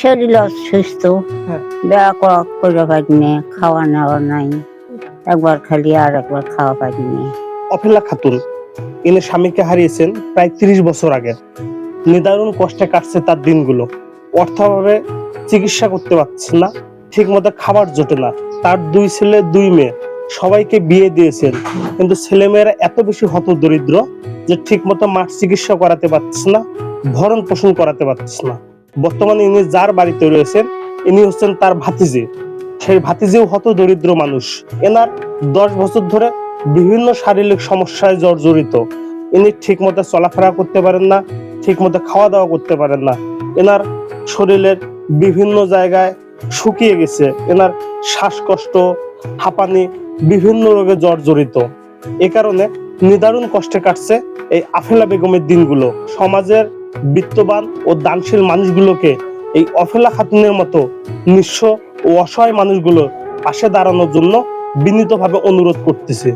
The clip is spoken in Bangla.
শরীর অসুস্থ হ্যাঁ। দেওয়া করা করে পারিনি খাওয়া নেওয়া নাই। একবার খালি আর একবার খাওয়া পারিনি অফেলা খাতুন ইনি স্বামীকে হারিয়েছেন প্রায় তিরিশ বছর আগে। নিদারুণ কষ্টে কাটছে তার দিনগুলো। অর্থাভাবে চিকিৎসা করতে পারছে না ঠিক মতো খাবার জোটে না। তার দুই ছেলে দুই মেয়ে সবাইকে বিয়ে দিয়েছেন। কিন্তু ছেলেমেয়েরা এত বেশি হত দরিদ্র যে ঠিক মতো মাঠ চিকিৎসা করাতে পারছে না ভরণ পোষণ করাতে পারছে না। বর্তমানে ইনি যার বাড়িতে রয়েছেন, ইনি হচ্ছেন তার ভাতিজি। সেই ভাতিজিও হত দরিদ্র মানুষ। এনার দশ বছর ধরে বিভিন্ন শারীরিক সমস্যায় জর্জরিত ইনি ঠিক মতো চলাফেরা করতে পারেন না ঠিক মতো খাওয়া দাওয়া করতে পারেন না। এনার শরীরের বিভিন্ন জায়গায় শুকিয়ে গেছে। এনার শ্বাসকষ্ট, হাঁপানি, বিভিন্ন রোগে জর্জরিত এ কারণে নিদারুণ কষ্টে কাটছে এই আফেলা বেগমের দিনগুলো। সমাজের বিত্তবান ও দানশীল মানুষগুলোকে এই অফেলা খাতুনের মতো নিঃস্ব ও অসহায় মানুষগুলোর পাশে দাঁড়ানোর জন্য বিনীতভাবে অনুরোধ করতেছে।